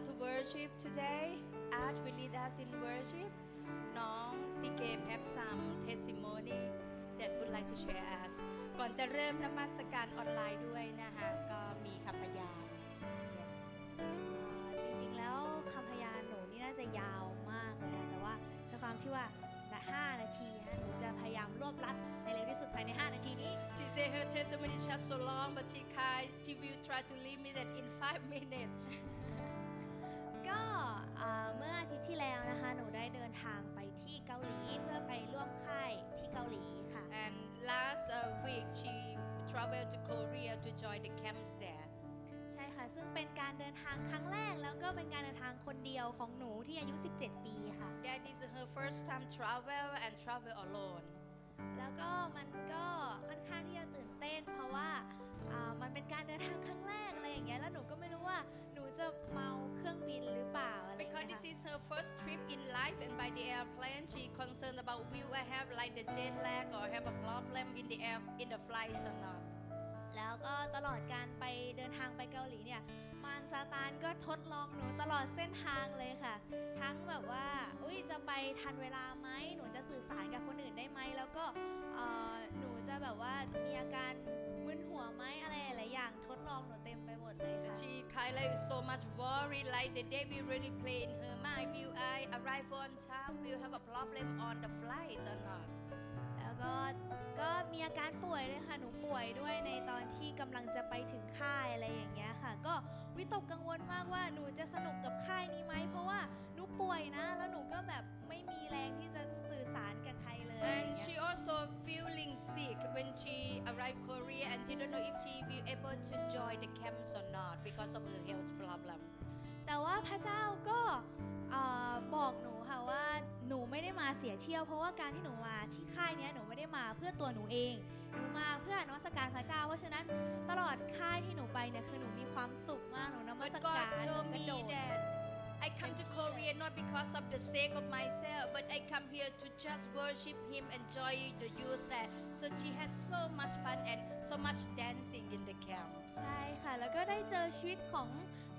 start to worship today Art will lead us in worship น้องซีเกม have some testimony that would like to share us ก่อนจะเริ่มนมัสการออนไลน์ด้วยนะคะก็มีคำพยาน yes เอ่อจริงๆแล้วคำพยานหนูนี่น่าจะยาวมากเลยนะแต่ว่าด้วยความที่ว่าละ5นาทีฮะหนูจะพยายามรวบรัดให้เร็วที่สุดภายใน 5 นาทีนี้ She said her testimony is just so long but she can she will try to limit it in five minutes ก็เอ่อเมื่ออาทิตย์ที่แล้วนะคะ หนูได้เดินทางไปที่เกาหลีเพื่อไปร่วมค่ายที่เกาหลีค่ะ and last uh, week she traveled to Korea to join the camps there ใช่ค่ะ ซึ่งเป็นการเดินทางครั้งแรก แล้วก็เป็นการเดินทางคนเดียวของหนูที่อายุ 17 ปีค่ะ That is her first time travel and travel alone แล้วก็มัน her first trip in life, and by the airplane, she concerned about will I have like the jet lag or have a problem in the air in the flight or not. แล้วก็ตลอดการไปเดินทางไปเกาหลีเนี่ย มารซาตานก็ทดลองหนูตลอดเส้นทางเลยค่ะ ทั้งแบบว่า อุ้ยจะไปทันเวลาไหมหนูจะสื่อสารกับคนอื่นได้ไหมแล้วก็หนูจะแบบว่ามีอาการมึนหัวไหมอะไรหลายอย่างทดลองหนูเต็มไปหมดเลยค่ะ She kind of so much worried, like the day we really play in her mind. Will I arrive on time? Will have a problem on the flight or not? ก็ก็มีอาการป่วยด้วยค่ะ หนูป่วยด้วยในตอนที่กำลังจะไปถึงค่ายอะไรอย่างเงี้ยค่ะ ก็วิตกกังวลมากว่าหนูจะสนุกกับค่ายนี้ไหมเพราะว่าหนูป่วยนะ แล้วหนูก็แบบไม่มีแรงที่จะสื่อสารกับใครเลย And she also feeling sick when she arrived Korea, and she don't know if she will able to join the camps or not because of her health problem. แต่ว่าพระเจ้าก็เอ่อบอกหนูค่ะว่าหนูไม่ได้มาเสียเที่ยว เพราะว่าการที่หนูมาที่ค่ายเนี้ยหนูไม่ได้มาเพื่อตัวหนูเอง หนูมาเพื่อนมัสการพระเจ้า เพราะฉะนั้นตลอดค่ายที่หนูไปเนี่ยคือหนูมีความสุขมากหนูนมั But สการ God told กระ me โดด that I come to Korea not because of the sake of myself, but I come here to just worship Him, enjoy the youth there. So she has so much fun and so much dancing in the camp. ใช่ค่ะ แล้วก็ได้เจอชีวิตของ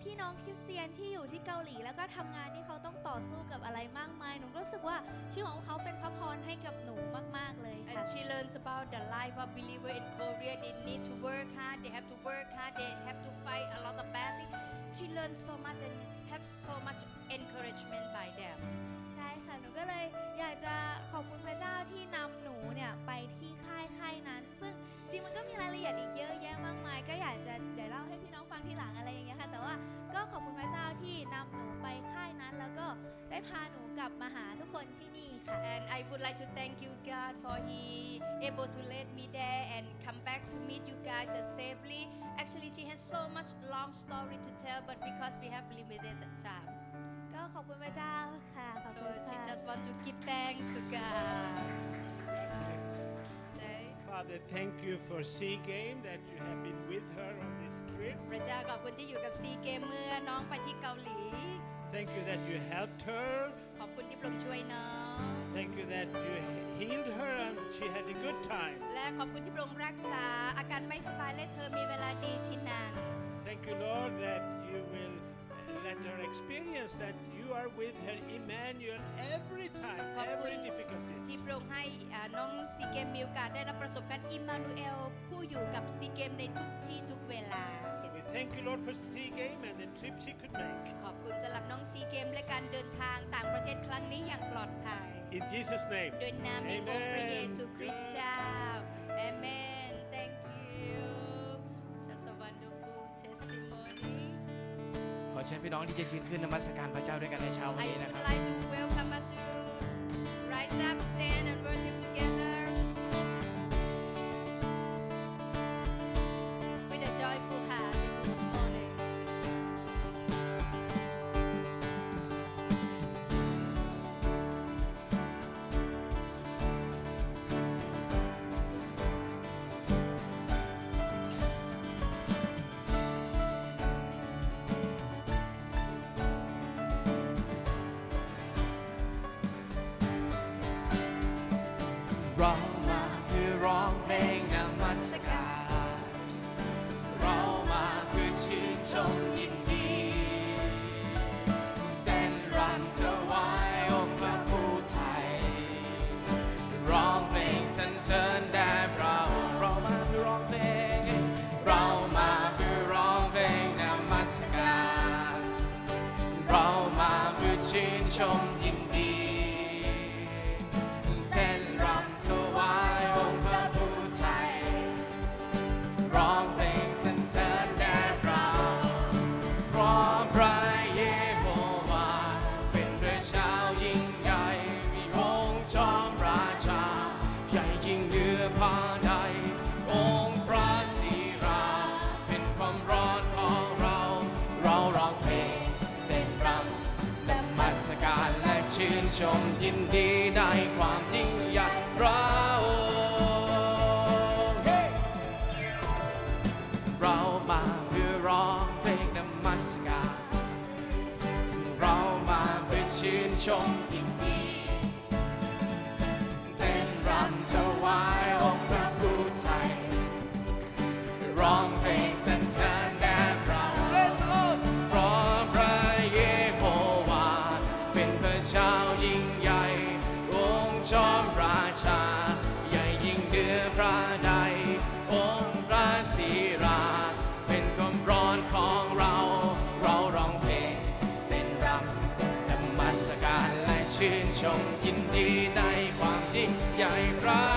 พี่น้องคริสเตียนที่อยู่ที่เกาหลี แล้วก็ทำงานที่เขาต้องต่อสู้กับอะไรมากมายหนูรู้สึกว่าชีวิตของเขาเป็นพระพรให้กับหนูมากๆเลยค่ะ And she learns about the life of believer in Korea. They need to work hard. They have to work hard. They have to fight a lot of battle. She learns so much and have so much encouragement by them. ใช่ค่ะหนูก็เลยอยากจะขอบคุณพระเจ้าที่นำหนูเนี่ยไปที่ค่ายค่ายนั้น ซึ่งจริงมันก็มีรายละเอียดอีกเยอะแยะมากมาย ก็อยากจะเดี๋ยวเล่าให้พี่น้องฟัง ทีหลังอะไรอย่างเงี้ยค่ะ แต่ว่าก็ขอบคุณพระเจ้าที่นำหนูไปค่ายนั้น แล้วก็ได้พาหนูกลับมาหาทุกคนที่นี่ค่ะ And I would like to thank you, God, for He able to let me there and come back to meet you guys as safely. Actually, she has so much long story to tell, but because we have limited time, ก็ขอบคุณพระเจ้าค่ะขอบ so คุณ she ค่ะ just want to give thanks to God. Say, Father, thank you for Sea Game that you have been with her on this trip. พระเจ้าขอบคุณที่อยู่กับซีเกมเมื่อน้องไปที่เกาหลี Thank you that you helped her. ขอบคุณที่พระองค์ช่วยน้อง Thank you that you healed her and she had a good time. และขอบคุณที่พระองค์รักษาอาการไม่สบายและเธอมีเวลาดีที่นาน Thank you, Lord, that you will uh, let her experience that you are with her, Emmanuel, every time, ขอบคุณ every ที่ difficulties. พระองค์ให้อ่าน้องซีเกมมีโอกาสได้รับประสบการณ์อิมมานูเอลผู้อยู่กับซีเกมในทุกที่ทุกเวลา So we thank you, Lord, for Sea Game and the trip she could make. ขอบคุณสำหรับน้องซีเกมและการเดินทางต่างประเทศครั้งนี้อย่างปลอดภัย In Jesus' name. โดยนามในองค์พระเยซูคริสต์ Amen. เจ้า Amen thank ชิญพี่น้องที่จะยืนขึ้นนมัสการพระเจ้าด้วยกันในเช้าวันนี้นะ would ครับ like to welcome us to rise up stand ชมยินดีในความจริงใหญ่เราองค์เรามาเพื่อร้องเพลงนมัสการเรามาเพื่อชื่นชมยินดีเต้นรำถวาย จอมราชา ใหญ่ยิ่งเหนือพระใด องค์พระศิรา เป็นกวมร้อนของเรา เราร้องเพลงเป็นรำนมัสการและชื่นชมยินดีในความยิ่งใหญ่พระ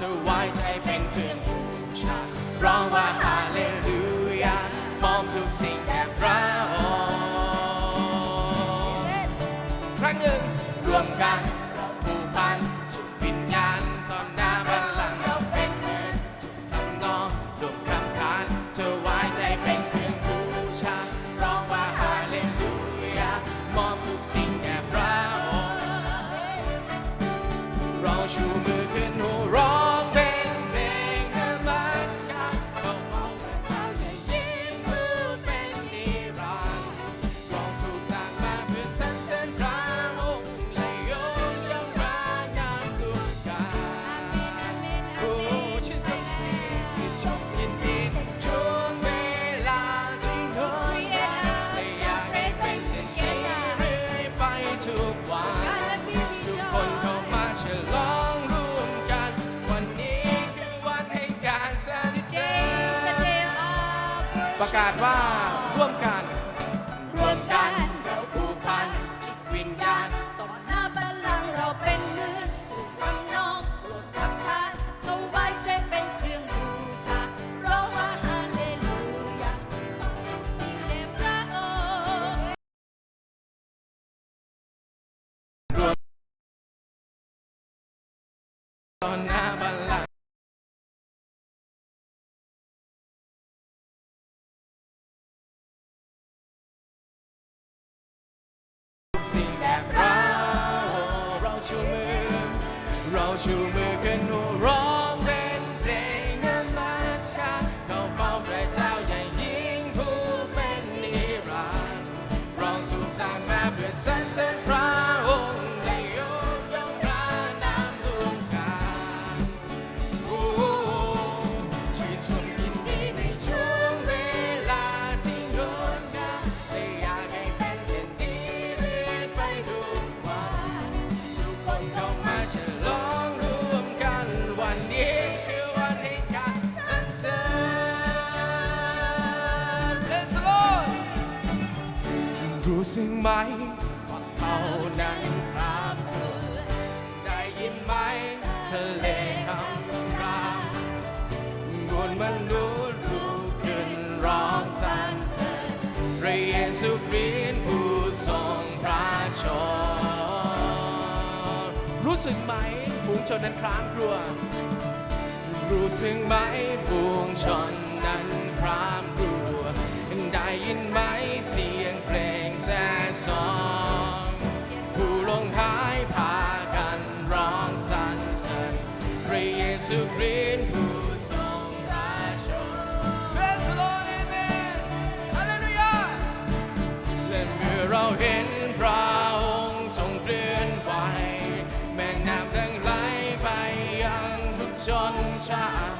ถวายใจเป็นเครื่องบูชาร้องว่าฮาเลลูยามองทุกสิ่งแด่พระองค์ครั้งหนึ่งรวมกัน ทุกวันทุกคนเข้ามาฉลองร่วมกัน วันนี้คือวันแห่งการสรรเสริญประกาศว่าร่วมกัน See. สึกไหมว่าเขานั้นพรามเธอได้ยินไหมทะเลคำรามบนมนุษย์ลุกขึ้นร้องสรรเสริญพระเยซูคริสต์ผู้ทรงพระชนรู้สึกไหมฝูงชนนั้นครางครัว รู้สึกไหมฝูงชนนั้นพรามกลัวได้ยินไหมเสียง เพลงแซ่ซองผู้ลงหายพากันร้องสรรเสริญพระเยซูคริสต์ผู้ทรงพระชน Praise the Lord Amen Hallelujah และเมื่อเราเห็นพระองค์ทรงเคลื่อนไหวแม่น้ำดังไหลไปยังทุกชนชาติ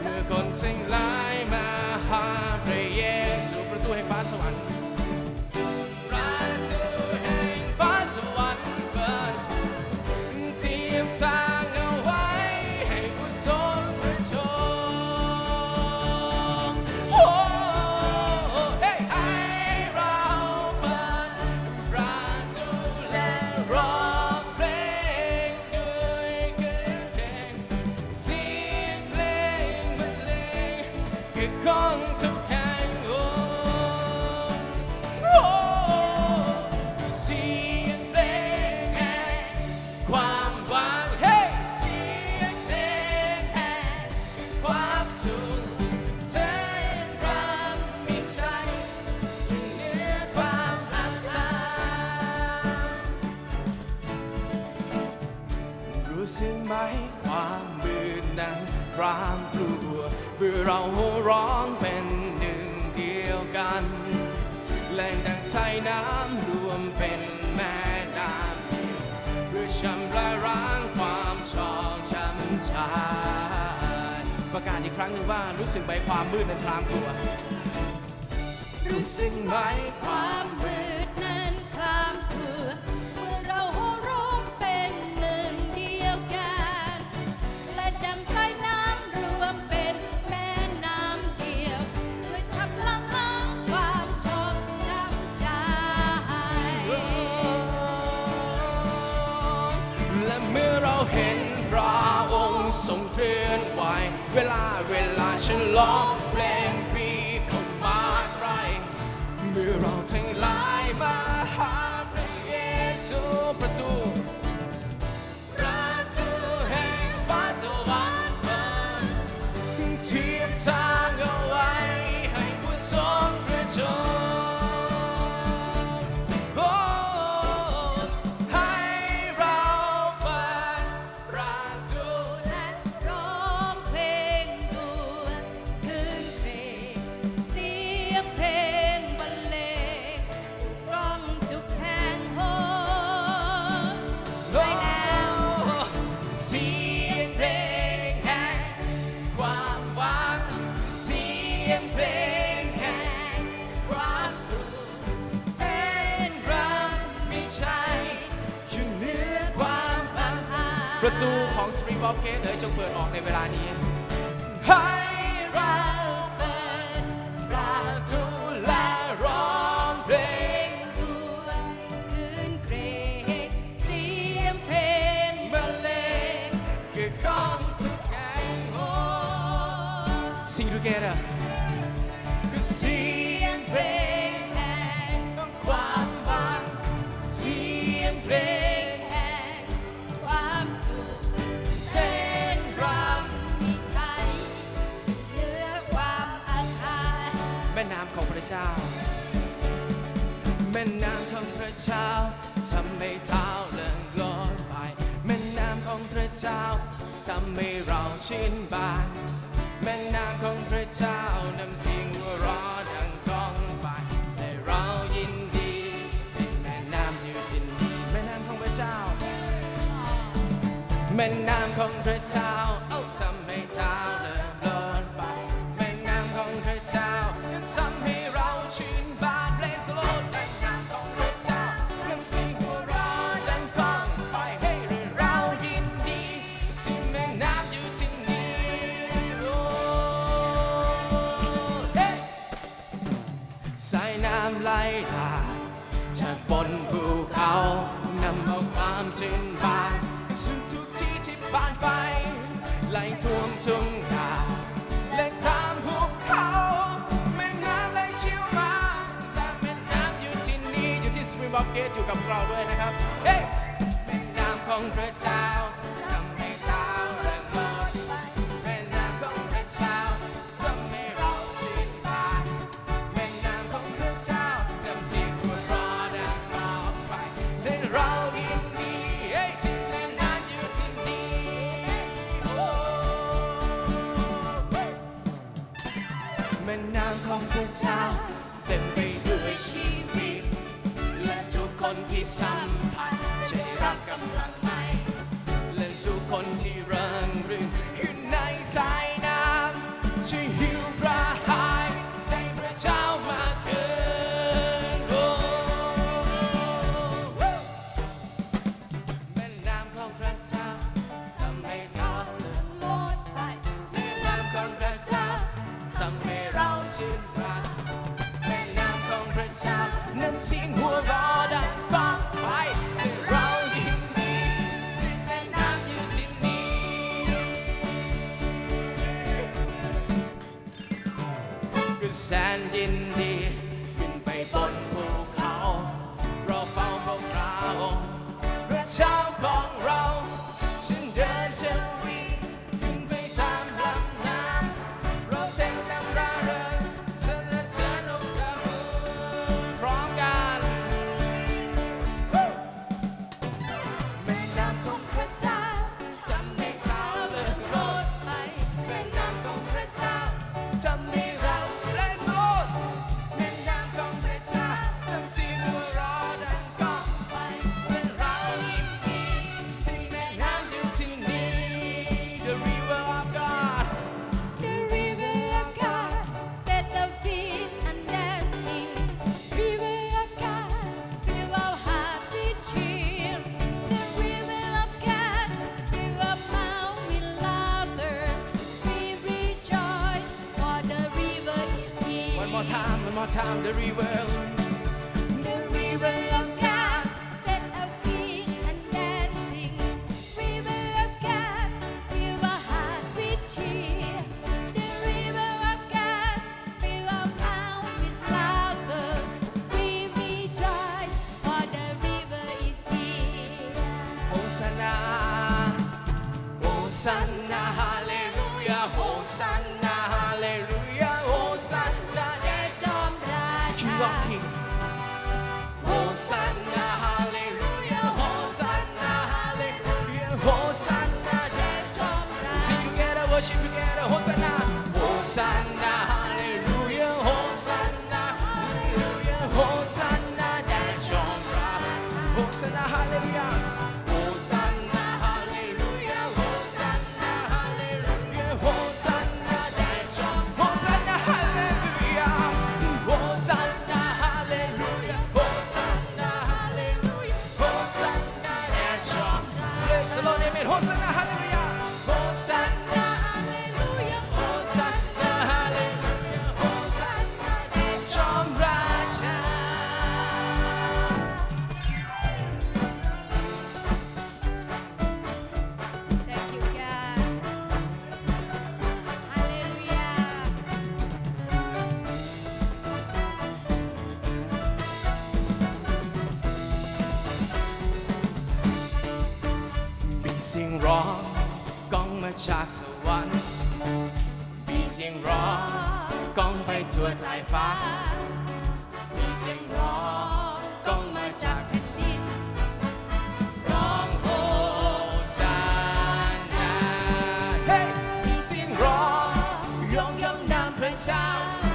เมื่อคนทั้งหลายมาหาพระเยซูประตูแห่งฟ้าสวรรค์ หนึ่งว่ารู้สึกไหมความมืดนั้นพรามกลัว รู้สึกไหมความมืมืด ฉลองเพลงปีเข้ามาใครเมื่อเราทั้งหลายมาหาพระเยซูประตู เกตเอ๋ยจงเปิดออกในเวลานี้ ชื่นบานแม่น้ำของพระเจ้านำสิ่งหัวเราะดังกองไปและเรายินดีที่แม่น้ำอยู่ที่นี่แม่น้ำของพระเจ้า แม่น้ำของพระเจ้า ไล่ตาจากบนภูเขานำเอาความชื่นบานสู่ทุกที่ที่ผ่านไปไหลท่วมทุ่งนาและทางภูเขาไม่ง้ำไหลเชี่ยวมาแต่แม่น้ำอยู่ที่นี่อยู่ที่สปริงบ็อกเกตอยู่กับเราด้วยนะครับเฮ้แม่น้ำของพระเจ้า Santi Sam. the river. Of God set and dancing. River of God, fill our with cheer. The river of God, fill our with laughter. We rejoice, for the river is here. Hosanna, Hosanna. worship together. Hosanna, Hosanna, Hallelujah, Hosanna, Hallelujah, Hosanna, that John Hosanna, Hallelujah. sound.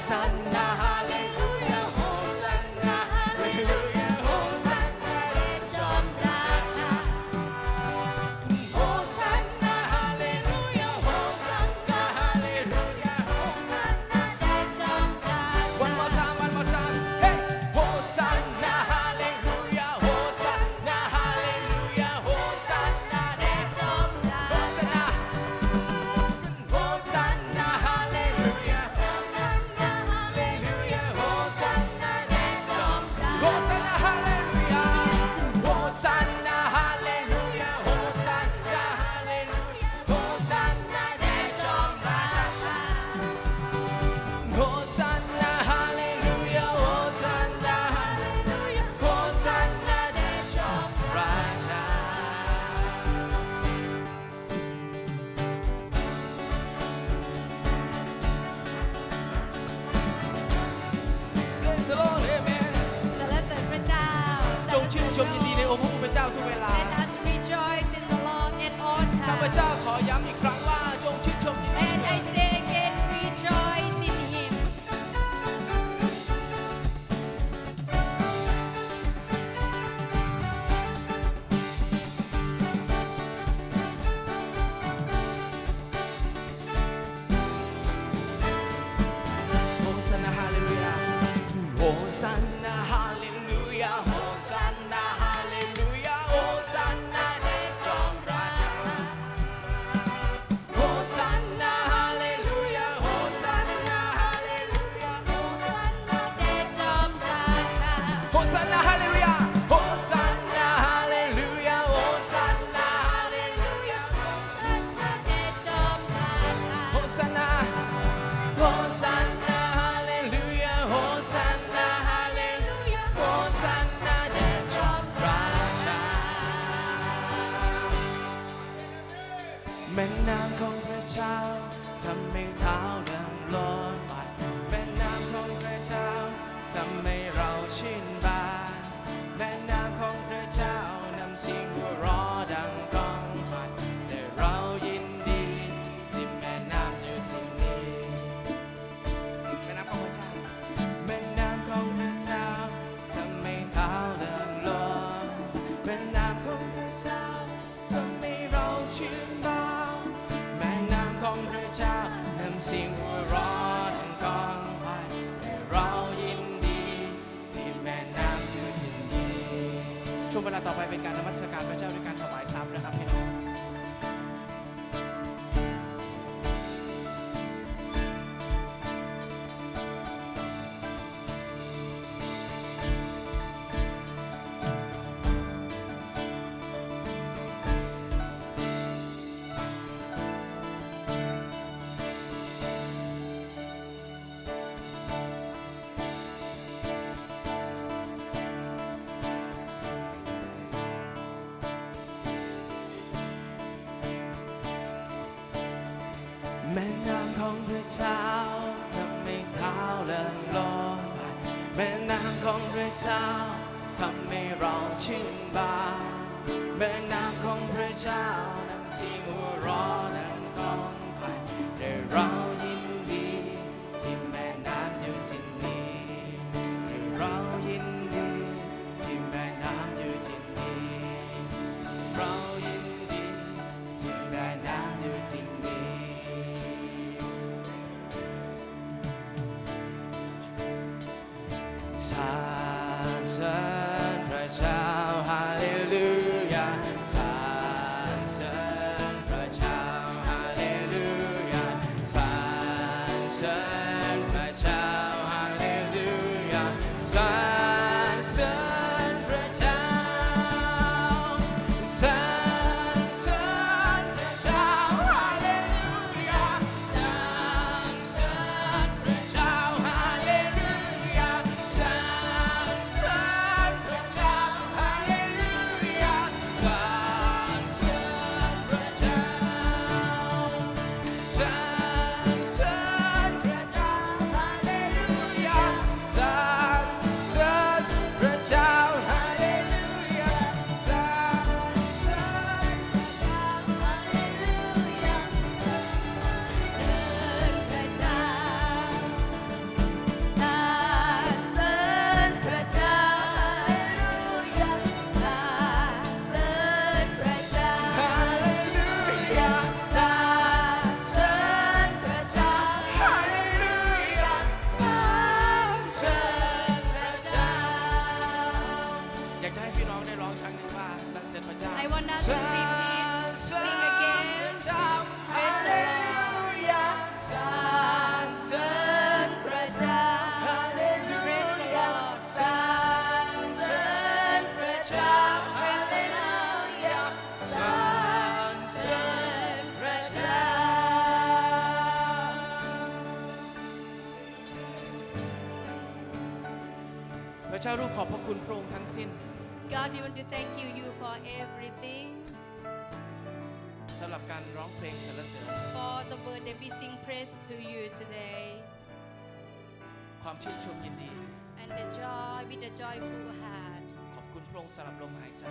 Hosanna, hallelujah. ทุกเวลาข้าพเจ้าขอย้ำอีกครั้งว่าจงชื่นชมยินดี ชาทำให้ทา เช้าทำให้เท้าเดินลงแม่น้ำของพระเจ้าทำให้เราชื่นบานแม่น้ำของพระเจ้าน้ำสีหัวร้อนนั้นกอง สิ้น God we want to thank you you for everything สำหรับการร้องเพลงสรรเสริญ for the word that we sing praise to you today ความชื่นชมยินดี and the joy with the joyful heart ขอบคุณพระองค์สำหรับลมหายใจ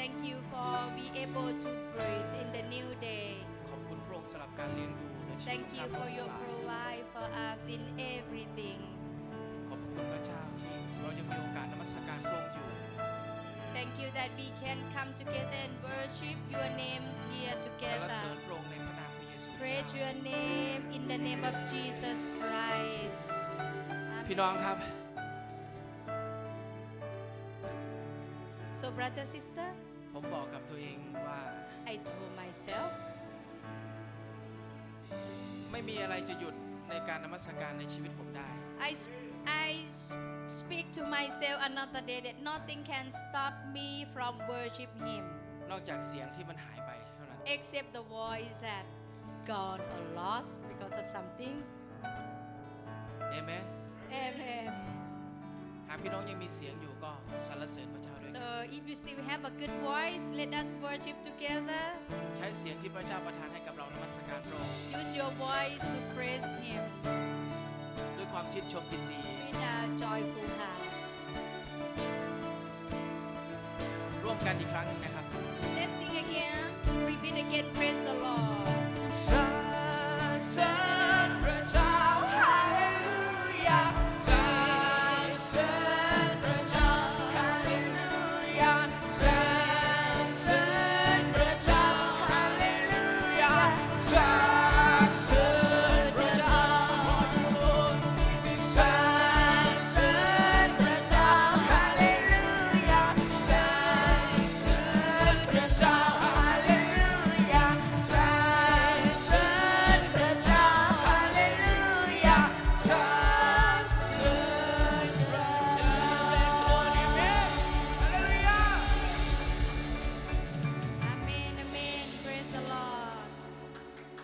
thank you for being able to breathe in the new day ขอบคุณพระองค์สำหรับการเลี้ยงดูและชีวิต thank you for your provide for us in everything ขอบคุณพระเจ้าที่เรายังมีโอกาสนมัสการพระองค์อยู่ Thank you that we can come together and worship your names here สรรเสริญ together. พระองค์ในพระนามพระเยซูคริส Praise ต์ your name in the name of Jesus Christ. พี่น้องครับ So, brother, sister, ผมบอกกับตัวเองว่า I told myself, ไม่มีอะไรจะหยุดในการนมัสการในชีวิตผมได้ I, s- I s- speak to myself another day that nothing can stop me from worship Him นอกจากเสียงที่มันหายไปเท่านั้น except the voice that gone or lost because of something. เอเมน Amen. หากพี่น้องยังมีเสียงอยู่ก็สรรเสริญพระเจ้าด้วยกัน So, if you still have a good voice, let us worship together. ใช้เสียงที่พระเจ้าประทานให้กับเรานมัสการพระองค์ Use your voice to praise Him ด้วยความชื่นชมยินดี with a กันอีกครั้งหนึงนะครับ Let's sing again. Repeat again. Praise